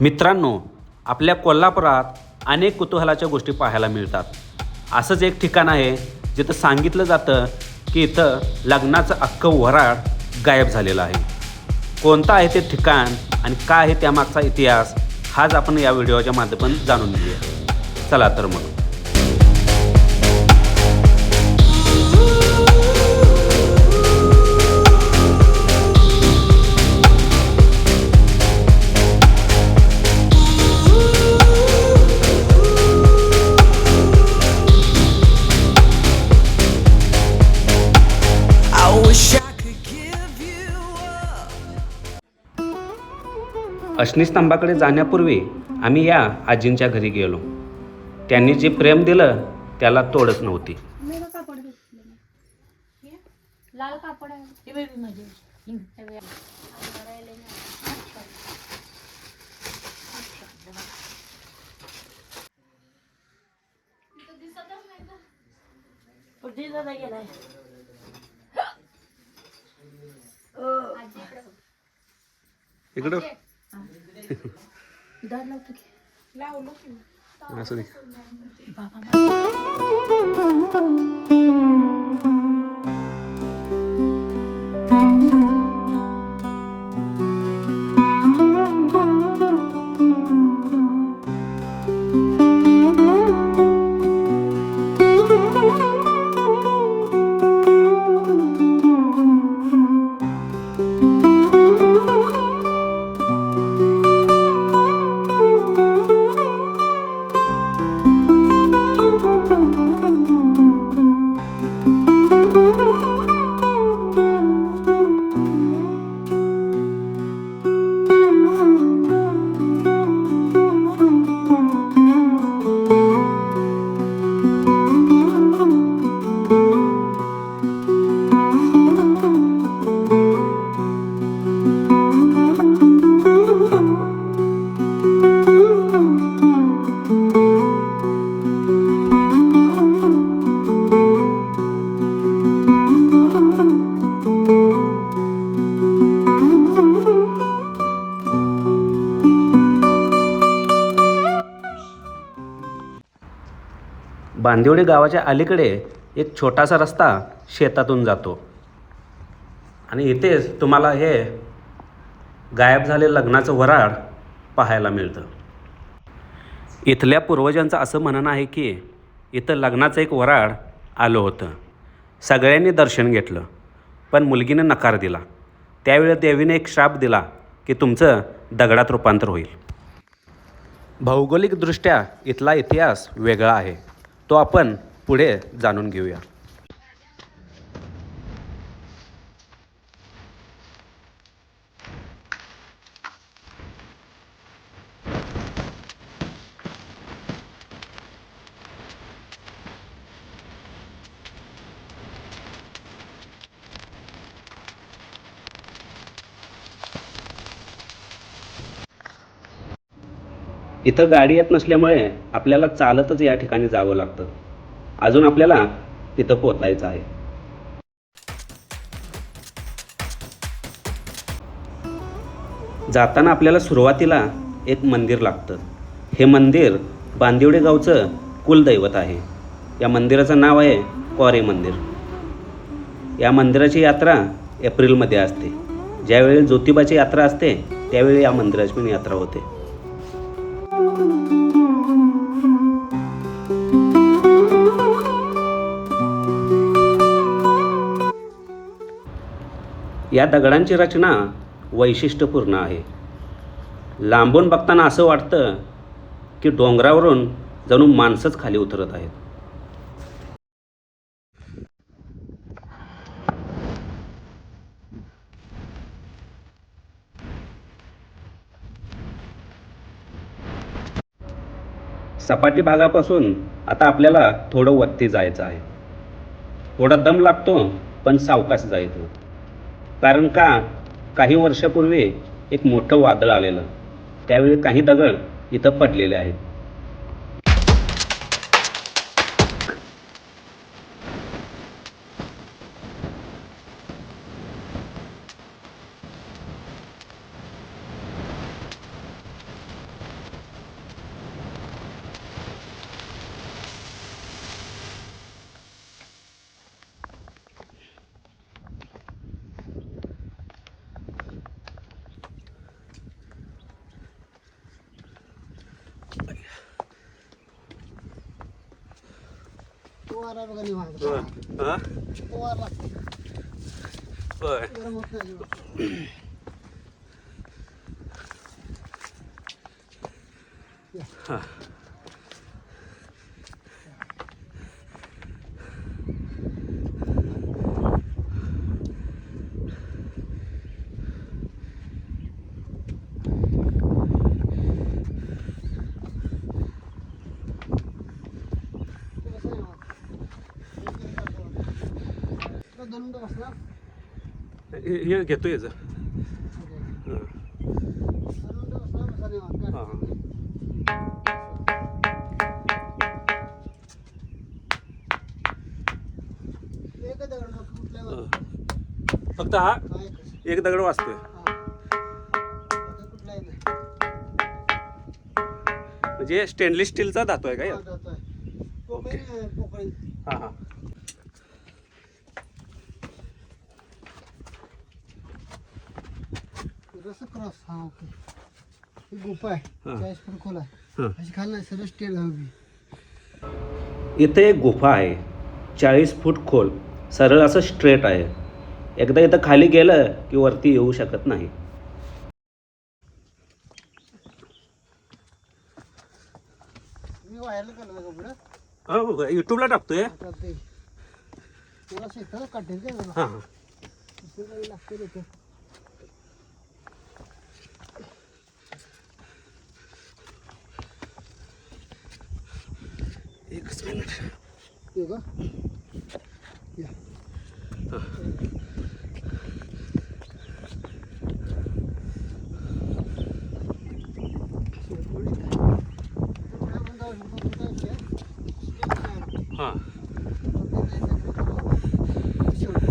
मित्रांनो आपल्या कोल्हापुरात अनेक कुतूहलाच्या गोष्टी पाहायला मिळतात. असंच एक ठिकाण आहे जिथं सांगितलं जातं की इथं लग्नाचं अख्खं वराळ गायब झालेलं आहे. कोणतं आहे ते ठिकाण आणि काय आहे त्यामागचा इतिहास हाच आपण या व्हिडिओच्या माध्यमातून जाणून घेऊया. चला तर मग. अश्निस्तंभाकडे जाण्यापूर्वी आम्ही या आजींच्या घरी गेलो. त्यांनी जे प्रेम दिलं त्याला तोडच नव्हती. हे? लाल कापड हे हे. इकडं. दार लावतो की. लावलो. असं दे बाबा बांदिवडे गावाच्या अलीकडे एक छोटासा रस्ता शेतातून जातो. आणि इथेच तुम्हाला हे गायब झाले लग्नाचं वराड पाहायला मिळतं. इथल्या पूर्वजांचं असं म्हणणं आहे की इथं लग्नाचं एक वराड आलं होतं. सगळ्यांनी दर्शन घेतलं पण मुलगीने नकार दिला. त्यावेळी देवीने एक श्राप दिला की तुमचं दगडात रूपांतर होईल. भौगोलिकदृष्ट्या इथला इतिहास वेगळा आहे. तो आपण पुढे जाणून घेऊया. इथं गाडी येत नसल्यामुळे आपल्याला चालतच या ठिकाणी जावं लागतं. अजून आपल्याला तिथं पोचायचं आहे. जाताना आपल्याला सुरुवातीला एक मंदिर लागतं. हे मंदिर बांदिवडे गावचं कुलदैवत आहे. या मंदिराचं नाव आहे कॉरे मंदिर. या मंदिराची यात्रा एप्रिलमध्ये असते. ज्यावेळी ज्योतिबाची यात्रा असते त्यावेळी या मंदिराची पण यात्रा होते. या दगडांची रचना वैशिष्ट्यपूर्ण आहे. लांबून बघताना असं वाटतं की डोंगरावरून जणू माणसंच खाली उतरत आहेत. सपाटी भागापासून आता आपल्याला थोडं वरती जायचं आहे. थोडा दम लागतो पण सावकाश जायचं. कारण का काही वर्षापूर्वी एक मोठं वादळ आलेलं. त्यावेळी काही दगड इथं पडलेले आहेत. वारा बघा निवांत हा? वारा लागते होय गरम होत नाही अजिबात. हा. ते कसं आहे निवांत. तुला दोन मिनिटं बसणार हे हे घेतो याचं. हा. हा. फक्त हा. एक दगड वाचतोय. म्हणजे स्टेनलेस स्टीलचा धातू आहे का यात? पोकळी. हा हा रस क्रॉस हा ओके ही गुफा आहे. चाळीस फूट खोल. आहे. अशी खाली सरळ स्टेट घालवी इथे एक गुफा आहे. चाळीस फूट खोल. सरळ असं स्ट्रेट आहे. एकदा इथं खाली गेलं की वरती येऊ शकत नाही. युट्यूबला टाकतोय. हां हां दुसरं काही लागते रे ते. एकच मिनिट ये का या शेवटी काय? काय म्हणता, शेवटी काय विषय? स्टेट हां. शेवटी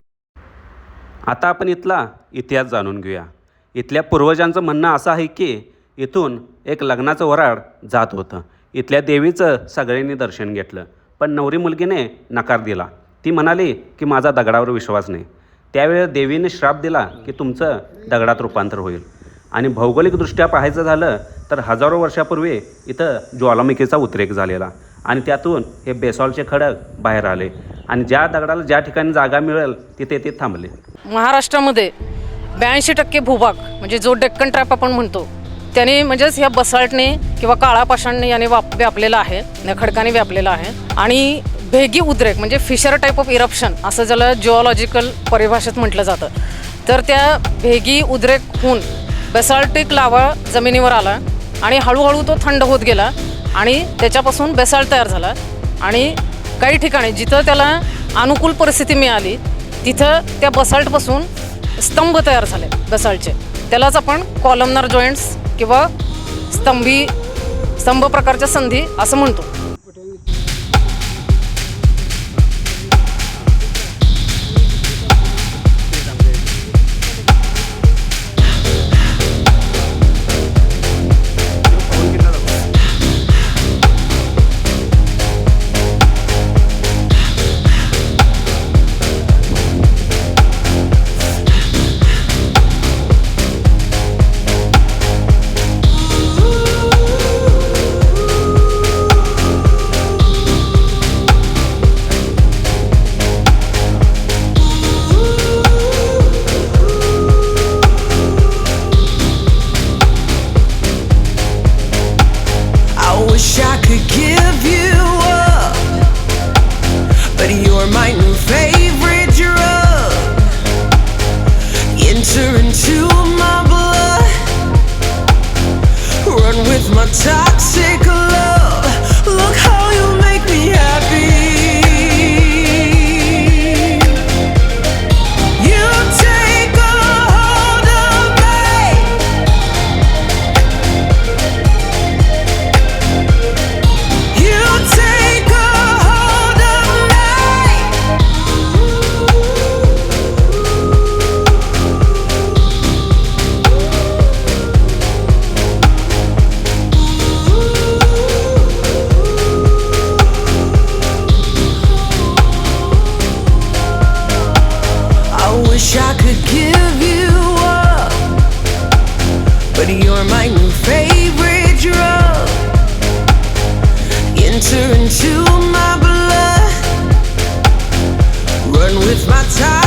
आता आपण इथला इतिहास जाणून घेऊया. इथल्या पूर्वजांचं म्हणणं असं आहे की इथून एक लग्नाचं वराड जात होतं. इथल्या देवीचं सगळ्यांनी दर्शन घेतलं. पण नवरी मुलगीने नकार दिला. ती म्हणाली की माझा दगडावर विश्वास नाही. त्यावेळेस देवीने श्राप दिला की तुमचं दगडात रूपांतर होईल. आणि भौगोलिकदृष्ट्या पाहायचं झालं तर हजारो वर्षापूर्वी इथं ज्वालामुखीचा उद्रेक झालेला आणि त्यातून हे बेसॉलचे खडक बाहेर आले आणि ज्या दगडाला ज्या ठिकाणी जागा मिळेल तिथे ते थांबले. महाराष्ट्रामध्ये ब्याऐंशी टक्के भूभाग म्हणजे जो डेक्कन ट्रॅप आपण म्हणतो त्याने म्हणजेच ह्या बसाल्टने किंवा काळा पाषाणने याने वाप व्यापलेला आहे खडकाने व्यापलेला आहे. आणि भेगी उद्रेक म्हणजे फिशर टाईप ऑफ इरप्शन असं ज्याला जिओलॉजिकल परिभाषेत म्हटलं जातं. तर त्या भेगी उद्रेक होऊन बेसाल्टिक लावा जमिनीवर आला आणि हळूहळू तो थंड होत गेला आणि त्याच्यापासून बेसाल्ट तयार झाला. आणि काही ठिकाणी जिथं त्याला अनुकूल परिस्थिती मिळाली तिथं त्या बसाल्टपासून स्तंभ तयार झाले बसाल्टचे त्यालाच आपण कॉलमनर जॉईंट्स किंवा स्तंभी स्तंभ प्रकारच्या संधी असं म्हणतो. My new favorite drug. Enter into my blood, run with my toxic love. time.